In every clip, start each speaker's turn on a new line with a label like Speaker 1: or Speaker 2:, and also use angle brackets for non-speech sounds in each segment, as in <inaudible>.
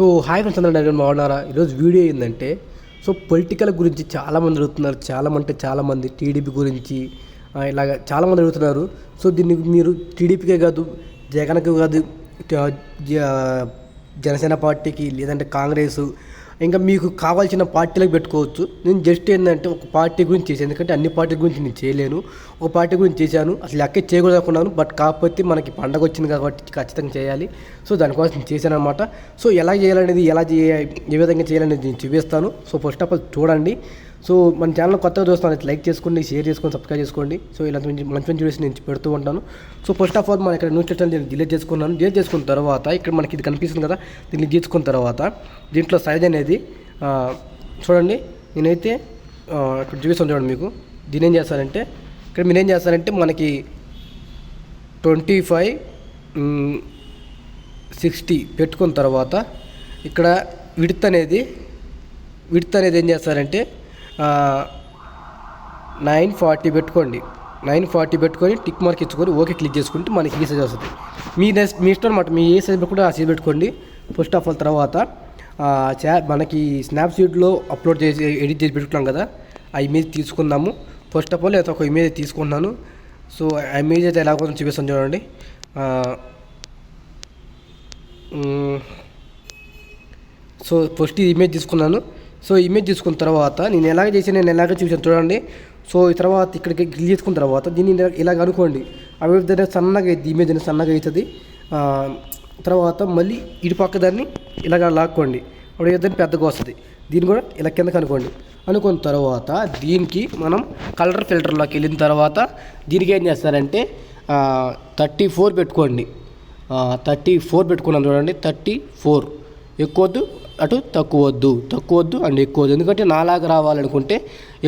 Speaker 1: So hi friends అందరూ బాగున్నారా? ఈరోజు వీడియో ఏంటంటే సో పొలిటికల్ గురించి చాలామంది అడుగుతున్నారు చాలా అంటే చాలామంది టీడీపీ గురించి ఇలాగ చాలామంది అడుగుతున్నారు. సో దీన్ని మీరు టీడీపీకే కాదు జగన్కి కాదు జనసేన పార్టీకి లేదంటే కాంగ్రెస్ ఇంకా మీకు కావాల్సిన పార్టీలకు పెట్టుకోవచ్చు. నేను జస్ట్ ఏంటంటే ఒక పార్టీ గురించి చేశాను. ఎందుకంటే అన్ని పార్టీ గురించి నేను చేయలేను. ఒక పార్టీ గురించి చేశాను. అసలు లెక్క చేయకూడదనుకున్నాను. బట్ కాకపోతే మనకి పండగ వచ్చింది కాబట్టి ఖచ్చితంగా చేయాలి. సో దానికోసం నేను చేశాను అనమాట సో ఎలా చేయాలనేది ఎలా చేయ ఏ విధంగా చేయాలనేది నేను చూపిస్తాను. సో ఫస్ట్ ఆఫ్ ఆల్ చూడండి. సో మన ఛానల్ కొత్తగా చూస్తాను అయితే లైక్ చేసుకోండి షేర్ చేసుకోండి సబ్స్క్రైబ్ చేసుకోండి. సో ఇలాంటి మంచి మంచి వీడియోస్ నేను పెడుతూ ఉంటాను. సో ఫస్ట్ ఆఫ్ ఆల్ మన ఇక్కడ న్యూస్ లెటర్ నేను డిలీట్ చేసుకున్నాను. డిలీట్ చేసుకున్న తర్వాత ఇక్కడ మనకి ఇది కనిపిస్తుంది కదా దీన్ని తీసుకున్న తర్వాత దీంట్లో సైజ్ అనేది చూడండి నేనైతే ఇక్కడ చూపిస్తాను చూడండి మీకు. దీని ఏం చేస్తారంటే ఇక్కడ మీరు ఏం చేస్తారంటే మనకి ట్వంటీ ఫైవ్ సిక్స్టీ పెట్టుకున్న తర్వాత ఇక్కడ విడ్త్ అనేది విడ్త్ అనేది ఏం చేస్తారంటే నైన్ ఫార్టీ పెట్టుకోండి. నైన్ ఫార్టీ పెట్టుకొని టిక్ మార్క్ ఇచ్చుకొని ఓకే క్లిక్ చేసుకుంటే మనకి ఈ సైజ్ వస్తుంది. మీ నెక్స్ట్ మీ ఇష్టం అనమాట మీ ఏ సైజ్ పెట్టుకుంటే ఆ సైజ్ పెట్టుకోండి. ఫస్ట్ ఆఫ్ ఆల్ తర్వాత చా మనకి స్నాప్సీడ్లో అప్లోడ్ చేసి ఎడిట్ చేసి పెట్టుకున్నాం కదా ఆ ఇమేజ్ తీసుకున్నాము ఫస్ట్ ఆఫ్ ఆల్ అయితే ఒక ఇమేజ్ తీసుకున్నాను సో ఆ ఇమేజ్ అయితే ఎలా కొంచెం చూపిస్తాను చూడండి. సో ఫస్ట్ ఈ ఇమేజ్ తీసుకున్నాను. సో ఇమేజ్ తీసుకున్న తర్వాత నేను ఎలాగ చేసి నేను ఎలాగ చూసాను చూడండి. సో ఈ తర్వాత ఇక్కడికి గిల్ చేసుకున్న తర్వాత దీన్ని ఇలాగ అనుకోండి. అవి విధంగా సన్నగా అవుతుంది ఇమేజ్ అనేది సన్నగా అవుతుంది తర్వాత మళ్ళీ ఇటు పక్క దాన్ని ఇలాగ లాక్కోండి. అప్పుడు ఏదైనా పెద్దగా వస్తుంది. దీన్ని కూడా ఇలా కిందకి అనుకోండి. అనుకున్న తర్వాత దీనికి మనం కలర్ ఫిల్టర్లోకి వెళ్ళిన తర్వాత దీనికి ఏం చేస్తారంటే థర్టీ ఫోర్ పెట్టుకోండి. థర్టీ ఫోర్ పెట్టుకున్నాను చూడండి థర్టీ ఫోర్ ఎక్కువ అటు తక్కువ వద్దు తక్కువ వద్దు అండ్ ఎక్కువ వద్దు. ఎందుకంటే నాలాగా రావాలనుకుంటే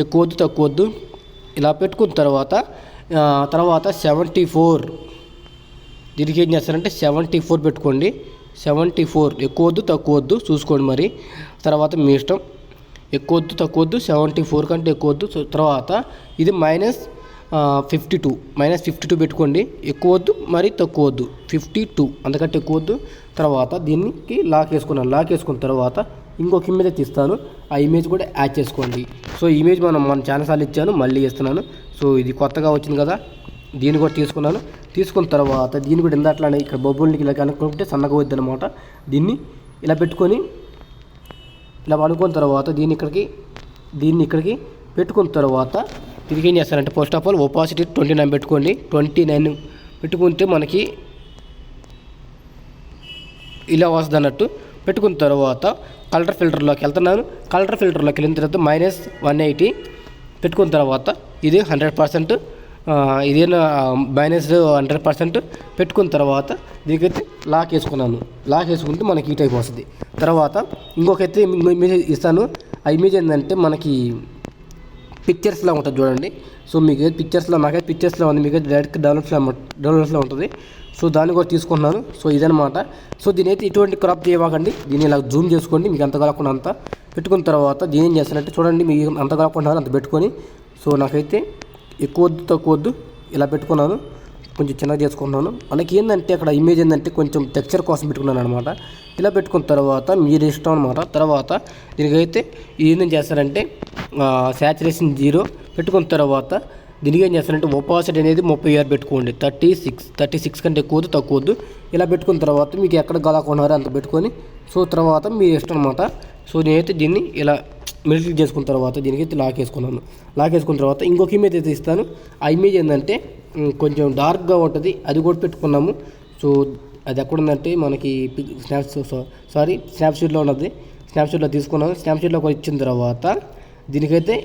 Speaker 1: ఎక్కువ వద్దు తక్కువ వద్దు. ఇలా పెట్టుకున్న తర్వాత తర్వాత సెవెంటీ ఫోర్ దీనికి ఏం చేస్తారంటే సెవెంటీ ఫోర్ పెట్టుకోండి. సెవెంటీ ఫోర్ ఎక్కువ వద్దు తక్కువ వద్దు చూసుకోండి మరి. తర్వాత మీ ఇష్టం. ఎక్కువ వద్దు తక్కువ వద్దు సెవెంటీ ఫోర్ కంటే ఎక్కువ వద్దు. తర్వాత ఇది minus fifty two minus fifty two పెట్టుకోండి. ఎక్కువ వద్దు మరి తక్కువ వద్దు. ఫిఫ్టీ టూ అంతకంటే ఎక్కువ వద్దు. తర్వాత దీనికి లాక్ వేసుకున్నాను. లాక్ వేసుకున్న తర్వాత ఇంకొక ఇమేజ్ తీస్తాను. ఆ ఇమేజ్ కూడా యాడ్ చేసుకోండి. సో ఇమేజ్ మనం మన ఛానల్ సార్లు ఇచ్చాను. మళ్ళీ ఇస్తున్నాను సో ఇది కొత్తగా వచ్చింది కదా. దీన్ని కూడా తీసుకున్నాను. తీసుకున్న తర్వాత దీన్ని కూడా ఇందాట్లానే ఇక్కడ బొబ్బుల్ని ఇలా కనుక్కుంటే సన్నగా వద్దు అనమాట దీన్ని ఇలా పెట్టుకొని ఇలా అనుకున్న తర్వాత దీన్ని ఇక్కడికి దీన్ని ఇక్కడికి పెట్టుకున్న తర్వాత తిరిగేం ఏం చేస్తారంటే first of all opacity twenty nine పెట్టుకోండి. ట్వంటీ నైన్ పెట్టుకుంటే మనకి ఇలా వస్తుంది అన్నట్టు. పెట్టుకున్న తర్వాత కలర్ ఫిల్టర్లోకి వెళ్తున్నాను. కలర్ ఫిల్టర్లోకి వెళ్ళిన తర్వాత మైనస్ వన్ ఎయిటీ పెట్టుకున్న తర్వాత ఇది హండ్రెడ్ పర్సెంట్ ఇదే మైనస్ హండ్రెడ్ పర్సెంట్ పెట్టుకున్న తర్వాత దీనికైతే లాక్ వేసుకున్నాను. లాక్ వేసుకుంటే మనకి ఈ టైప్ వస్తుంది. తర్వాత ఇంకొక అయితే ఇమేజ్ ఇస్తాను. ఆ ఇమేజ్ ఏంటంటే మనకి పిక్చర్స్లో ఉంటుంది చూడండి. సో మీకు పిక్చర్స్లో నాకైతే పిక్చర్స్లో ఉంది. మీకు డైరెక్ట్ డౌన్లోడ్స్లో డౌన్లోడ్స్లో ఉంటుంది. సో దాన్ని కూడా తీసుకుంటున్నాను. సో ఇదనమాట సో దీని అయితే ఇటువంటి క్రాప్ చేయవాకండి. దీన్ని ఇలా జూమ్ చేసుకోండి. మీకు అంత కాకుండా అంత పెట్టుకున్న తర్వాత దీని ఏం చేస్తానంటే చూడండి మీకు అంత కాకుండా అంత పెట్టుకొని సో నాకైతే ఎక్కువ వద్దు తక్కువ వద్దు ఇలా పెట్టుకున్నాను. కొంచెం చిన్నగా చేసుకున్నాను మనకి ఏంటంటే అక్కడ ఇమేజ్ ఏంటంటే కొంచెం టెక్చర్ కోసం పెట్టుకున్నాను అనమాట ఇలా పెట్టుకున్న తర్వాత మీరు ఇష్టం అనమాట తర్వాత దీనికైతే ఏం చేస్తారంటే శాచురేషన్ జీరో పెట్టుకున్న తర్వాత దీనికి ఏం చేస్తారంటే ఒపాసిటీ అనేది ముప్పై ఆరు పెట్టుకోండి. థర్టీ సిక్స్ థర్టీ సిక్స్ కంటే ఎక్కువ తక్కువద్దు. ఇలా పెట్టుకున్న తర్వాత మీకు ఎక్కడ గలాకున్నారో అంత పెట్టుకొని సో తర్వాత మీ ఇష్టం అనమాట సో నేనైతే దీన్ని ఇలా మిడిల్ చేసుకున్న తర్వాత దీనికైతే లాక్ వేసుకున్నాను. లాక్ వేసుకున్న తర్వాత ఇంకొక ఇమేజ్ అయితే ఇస్తాను. ఆ ఇమేజ్ ఏంటంటే కొంచెం డార్క్గా ఉంటుంది అది కూడా పెట్టుకున్నాము. సో అది ఎక్కడుందంటే మనకి స్నాప్స్ సారీ స్నాప్షీట్లో ఉన్నది. స్నాప్షీట్లో తీసుకున్నాను. స్నాప్షీట్లోకి వచ్చిన తర్వాత దీనికైతే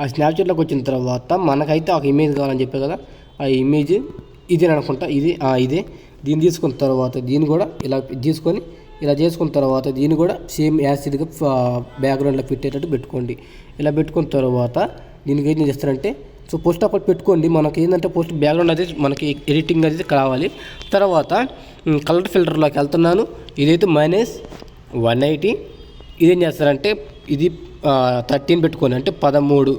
Speaker 1: ఆ స్నాప్చాట్లోకి వచ్చిన తర్వాత మనకైతే ఒక ఇమేజ్ కావాలని చెప్పే కదా ఆ ఇమేజ్ ఇదే అనుకుంటా ఇది ఇదే. దీన్ని తీసుకున్న తర్వాత దీన్ని కూడా ఇలా తీసుకొని ఇలా చేసుకున్న తర్వాత దీన్ని కూడా సేమ్ యాసిడ్గా బ్యాక్గ్రౌండ్లో పెట్టేటట్టు పెట్టుకోండి. ఇలా పెట్టుకున్న తర్వాత దీనికి ఏం చేస్తారంటే సో పోస్ట్ అప్పుడు పెట్టుకోండి. మనకి ఏంటంటే పోస్ట్ బ్యాక్గ్రౌండ్ అనేది మనకి ఎడిటింగ్ అనేది కావాలి. తర్వాత కలర్ ఫిల్టర్లోకి వెళ్తున్నాను. ఇదైతే మైనస్ వన్ ఎయిటీ. ఇదేం చేస్తారంటే ఇది థర్టీన్ పెట్టుకొని అంటే పదమూడు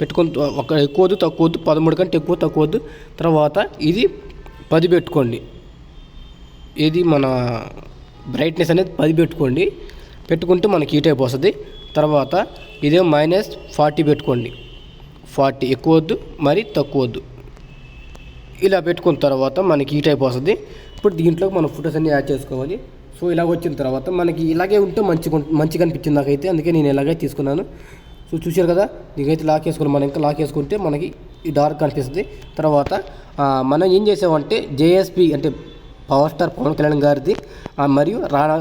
Speaker 1: పెట్టుకొని ఒక ఎక్కువ తక్కువద్దు తక్కువ పదమూడు కంటే ఎక్కువ తక్కువ వద్దు తర్వాత ఇది పది పెట్టుకోండి. ఇది మన బ్రైట్నెస్ అనేది పది పెట్టుకోండి. పెట్టుకుంటే మనకి ఈ టైప్ వస్తుంది. తర్వాత ఇదే మైనస్ ఫార్టీ పెట్టుకోండి. ఫార్టీ ఎక్కువ వద్దు మరి తక్కువ వద్దు ఇలా పెట్టుకున్న తర్వాత మనకి ఈ టైప్ వస్తుంది. ఇప్పుడు దీంట్లో మనం ఫొటోస్ అన్ని యాడ్ చేసుకోవాలి. సో ఇలాగ వచ్చిన తర్వాత మనకి ఇలాగే ఉంటే మంచిగా మంచిగా అనిపించింది నాకైతే. అందుకే నేను ఇలాగే తీసుకున్నాను. సో చూశారు కదా దీనికైతే లాక్ వేసుకుని మనం ఇంకా లాక్ వేసుకుంటే మనకి ఈ డార్క్ కనిపిస్తుంది. తర్వాత మనం ఏం చేసామంటే జేఎస్పి అంటే పవర్ స్టార్ పవన్ కళ్యాణ్ గారిది మరియు రానా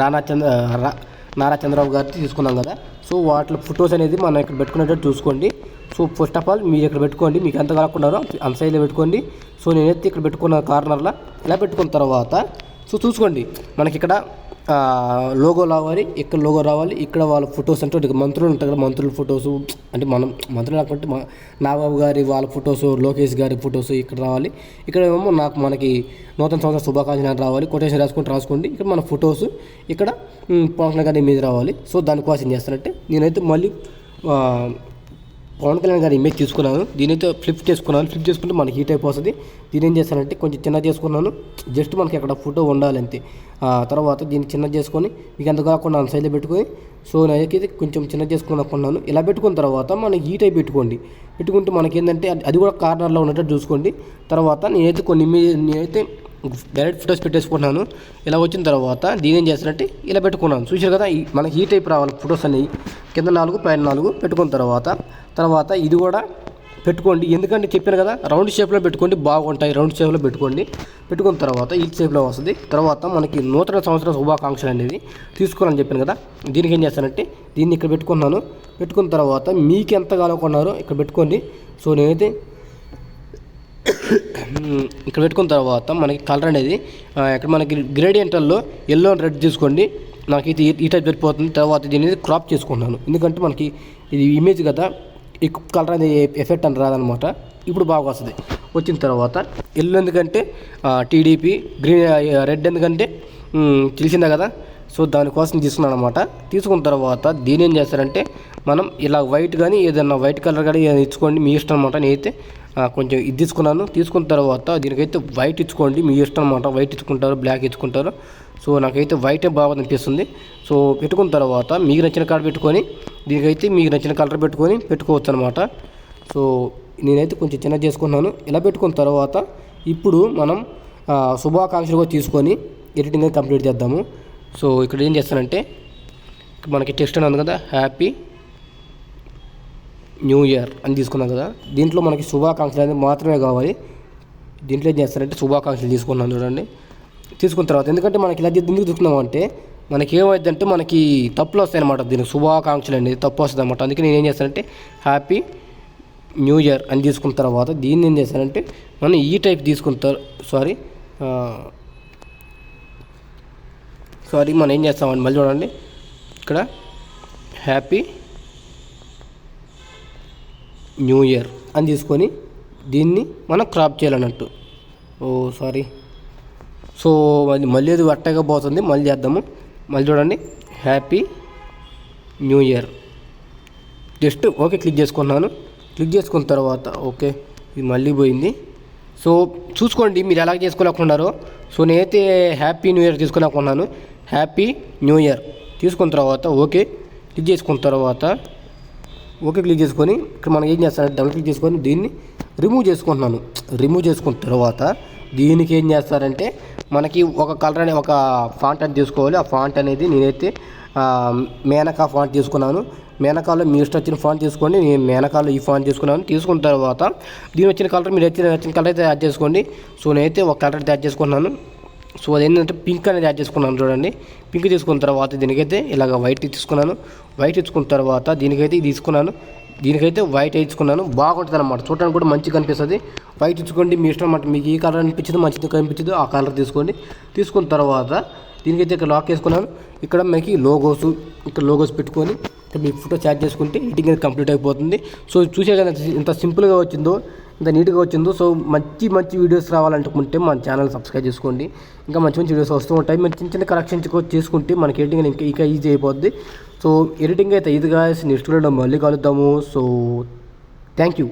Speaker 1: రాణా చంద్ర నారా చంద్రబాబు గారిది తీసుకున్నాం కదా. సో వాటిలో ఫొటోస్ అనేది మనం ఇక్కడ పెట్టుకునేటట్టు చూసుకోండి. సో ఫస్ట్ ఆఫ్ ఆల్ మీరు ఇక్కడ పెట్టుకోండి. మీకు ఎంత కాకుండా అంత సైజులో పెట్టుకోండి. సో నేనైతే ఇక్కడ పెట్టుకున్న కార్నర్లో ఇలా పెట్టుకున్న తర్వాత సో చూసుకోండి మనకి ఇక్కడ లోగో రావాలి ఇక్కడ లోగో రావాలి ఇక్కడ వాళ్ళ ఫొటోస్ అంటే మంత్రులు ఉంటారు కదా మంత్రుల ఫొటోస్ అంటే మనం మంత్రులు అనుకుంటే మా నాగబాబు గారి వాళ్ళ ఫొటోస్ లోకేష్ గారి ఫొటోస్ ఇక్కడ రావాలి. ఇక్కడ ఏమో నాకు మనకి నూతన సంవత్సర శుభాకాంక్షలు రావాలి. కొటేషన్ రాసుకుంటూ రాసుకోండి. ఇక్కడ మన ఫొటోస్ ఇక్కడ పవన్ గారి మీద రావాలి. సో దానికోసం ఏం చేస్తానంటే నేనైతే మళ్ళీ పవన్ కళ్యాణ్ గారి ఇమేజ్ తీసుకున్నాను. దీనితో ఫ్లిప్ చేసుకున్నాను. ఫ్లిప్ చేసుకుంటే మనకి హీట్ అయిపోతుంది. దీని ఏం చేస్తానంటే కొంచెం చిన్న చేసుకున్నాను. జస్ట్ మనకి అక్కడ ఫోటో ఉండాలంతే ఆ తర్వాత దీన్ని చిన్న చేసుకొని మీకు ఎంత కాకుండా అంత సైడ్లో పెట్టుకొని సో నేనైతే కొంచెం చిన్న చేసుకుని అనుకున్నాను ఇలా పెట్టుకున్న తర్వాత మనకి హీట్ అయి పెట్టుకోండి. పెట్టుకుంటే మనకి ఏంటంటే అది- అది కూడా కార్నర్లో ఉన్నట్టు చూసుకోండి. తర్వాత నేనైతే కొన్ని ఇమేజ్ నేనైతే డైరెక్ట్ ఫొటోస్ పెట్టేసుకున్నాను. ఇలా వచ్చిన తర్వాత దీని ఏం చేస్తానంటే ఇలా పెట్టుకున్నాను. చూసారు కదా మనకి ఈ టైప్ రావాలి ఫొటోస్ అనేవి కింద నాలుగు పైన నాలుగు పెట్టుకున్న తర్వాత తర్వాత ఇది కూడా పెట్టుకోండి. ఎందుకంటే చెప్పాను కదా రౌండ్ షేప్లో పెట్టుకోండి బాగుంటాయి. రౌండ్ షేప్లో పెట్టుకోండి. పెట్టుకున్న తర్వాత ఈ షేప్లో వస్తుంది. తర్వాత మనకి నూతన సంవత్సర శుభాకాంక్షలు అనేది తీసుకోవాలని చెప్పాను కదా దీనికి ఏం చేస్తానంటే దీన్ని ఇక్కడ పెట్టుకున్నాను. పెట్టుకున్న తర్వాత మీకు ఎంత కావాలనుకున్నారో ఇక్కడ పెట్టుకోండి. సో నేనైతే <coughs> ఇక్కడ పెట్టుకున్న తర్వాత మనకి కలర్ అనేది ఇక్కడ మనకి గ్రేడియంటల్లో ఎల్లో అండ్ రెడ్ తీసుకోండి. నాకు ఇది ఈ టైప్ సరిపోతుంది. తర్వాత దీన్ని క్రాప్ చేసుకుంటాను ఎందుకంటే మనకి ఇది ఇమేజ్ కదా ఎక్కువ కలర్ అనేది ఎఫెక్ట్ అని రాదనమాట. ఇప్పుడు బాగా వస్తుంది. వచ్చిన తర్వాత ఎల్లో ఎందుకంటే టీడీపీ గ్రీన్ రెడ్ ఎందుకంటే తెలిసిందే కదా. సో దానికోసం తీసుకున్నాను అనమాట తీసుకున్న తర్వాత దీని ఏం చేస్తారంటే మనం ఇలా వైట్ కానీ ఏదైనా వైట్ కలర్ కానీ ఇచ్చుకోండి. మీ ఇష్టం అనమాట నేనైతే. కొంచెం ఇది తీసుకున్నాను. తీసుకున్న తర్వాత దీనికైతే వైట్ ఇచ్చుకోండి. మీ ఇష్టం అనమాట వైట్ ఇచ్చుకుంటారు బ్లాక్ ఇచ్చుకుంటారు. సో నాకైతే వైటే బాగా అనిపిస్తుంది. సో పెట్టుకున్న తర్వాత మీకు నచ్చిన కలర్ పెట్టుకొని దీనికైతే మీకు నచ్చిన కలర్ పెట్టుకొని పెట్టుకోవచ్చు అనమాట సో నేనైతే కొంచెం చిన్న చేసుకున్నాను ఇలా పెట్టుకున్న తర్వాత ఇప్పుడు మనం శుభాకాంక్షలు శుభాకాంక్షలుగా తీసుకొని ఎడిటింగ్ అనేది కంప్లీట్ చేద్దాము. సో ఇక్కడ ఏం చేస్తానంటే మనకి టెక్స్ట్ అని ఉంది కదా హ్యాపీ న్యూ ఇయర్ అని తీసుకున్నాం కదా. దీంట్లో మనకి శుభాకాంక్షలు అనేది మాత్రమే కావాలి. దీంట్లో ఏం చేస్తారంటే శుభాకాంక్షలు తీసుకున్నాను చూడండి. తీసుకున్న తర్వాత ఎందుకంటే మనకి ఇలా ఎందుకు తీసుకున్నాం అంటే మనకి ఏమవుతుందంటే మనకి తప్పులు వస్తాయి అనమాట దీనికి శుభాకాంక్షలు అనేది తప్పు వస్తుంది అనమాట అందుకే నేను ఏం చేస్తానంటే హ్యాపీ న్యూ ఇయర్ అని తీసుకున్న తర్వాత దీన్ని ఏం చేస్తానంటే మనం ఈ టైప్ తీసుకుంటారు సారీ సారీ మనం ఏం చేస్తామండి మళ్ళీ చూడండి. ఇక్కడ హ్యాపీ న్యూ ఇయర్ అని తీసుకొని దీన్ని మనం క్రాప్ చేయాలన్నట్టు. ఓ సారీ. సో మళ్ళీ మళ్ళీ అది అట్టగా పోతుంది మళ్ళీ చేద్దాము. మళ్ళీ చూడండి. Happy new year. Just okay click చేసుకున్నాను. క్లిక్ చేసుకున్న తర్వాత ఓకే ఇది మళ్ళీ పోయింది. సో చూసుకోండి మీరు ఎలా చేసుకోలేకున్నారో. సో నేనైతే హ్యాపీ న్యూ ఇయర్ తీసుకోలేకున్నాను హ్యాపీ న్యూ ఇయర్. తీసుకున్న తర్వాత ఓకే క్లిక్ చేసుకున్న తర్వాత ఓకే క్లిక్ చేసుకొని ఇక్కడ మనం ఏం చేస్తారంటే డబుల్ క్లిక్ చేసుకొని దీన్ని రిమూవ్ చేసుకుంటున్నాను. రిమూవ్ చేసుకున్న తర్వాత దీనికి ఏం చేస్తారంటే మనకి ఒక కలర్ అనే ఒక ఫాంట్ అని తీసుకోవాలి. ఆ ఫాంట్ అనేది నేనైతే మేనకా ఫాంట్ తీసుకున్నాను. మేనకాలో మీ ఇష్టం వచ్చిన ఫాంట్ తీసుకోండి. నేను మేనకాలో ఈ ఫాంట్ తీసుకున్నాను. తీసుకున్న తర్వాత దీని వచ్చిన కలర్ మీరు వచ్చిన వచ్చిన కలర్ అయితే యాడ్ చేసుకోండి. సో నేనైతే ఒక కలర్ అయితే యాడ్ చేసుకున్నాను సో అదేంటంటే పింక్ అనేది యాడ్ చేసుకున్నాను చూడండి. పింక్ తీసుకున్న తర్వాత దీనికైతే ఇలాగ వైట్ తీసుకున్నాను. వైట్ తీసుకున్న తర్వాత దీనికైతే ఇది తీసుకున్నాను. దీనికైతే వైట్ తీసుకున్నాను. బాగుంటుంది అనమాట చూడడానికి కూడా మంచిగా కనిపిస్తుంది. వైట్ ఇచ్చుకోండి మీ ఇష్టం అన్నమాట మీకు ఏ కలర్ అనిపించిందో మంచిది కనిపించదో ఆ కలర్ తీసుకోండి. తీసుకున్న తర్వాత దీనికైతే ఇక్కడ లాక్ వేసుకున్నాను ఇక్కడ మనకి లోగోస్ ఇక్కడ లోగోస్ పెట్టుకొని మీ ఫోటో చార్జ్ చేసుకుంటే ఎడిటింగ్ అనేది కంప్లీట్ అయిపోతుంది. సో చూసే కదా ఇంత సింపుల్గా వచ్చిందో ఇంత నీట్గా వచ్చిందో. సో మంచి మంచి వీడియోస్ రావాలనుకుంటే మన ఛానల్ సబ్స్క్రైబ్ చేసుకోండి. ఇంకా మంచి మంచి వీడియోస్ వస్తూ ఉంటాయి. మీరు చిన్న చిన్న కరెక్షన్స్ చేసుకుంటే మనకి ఎడిటింగ్ ఇంకా ఇంకా ఈజీ అయిపోద్ది. సో ఎడిటింగ్ అయితే ఇది గాయస్ నెక్స్ట్ వీడియోలో మళ్ళీ కలుద్దాము. So thank you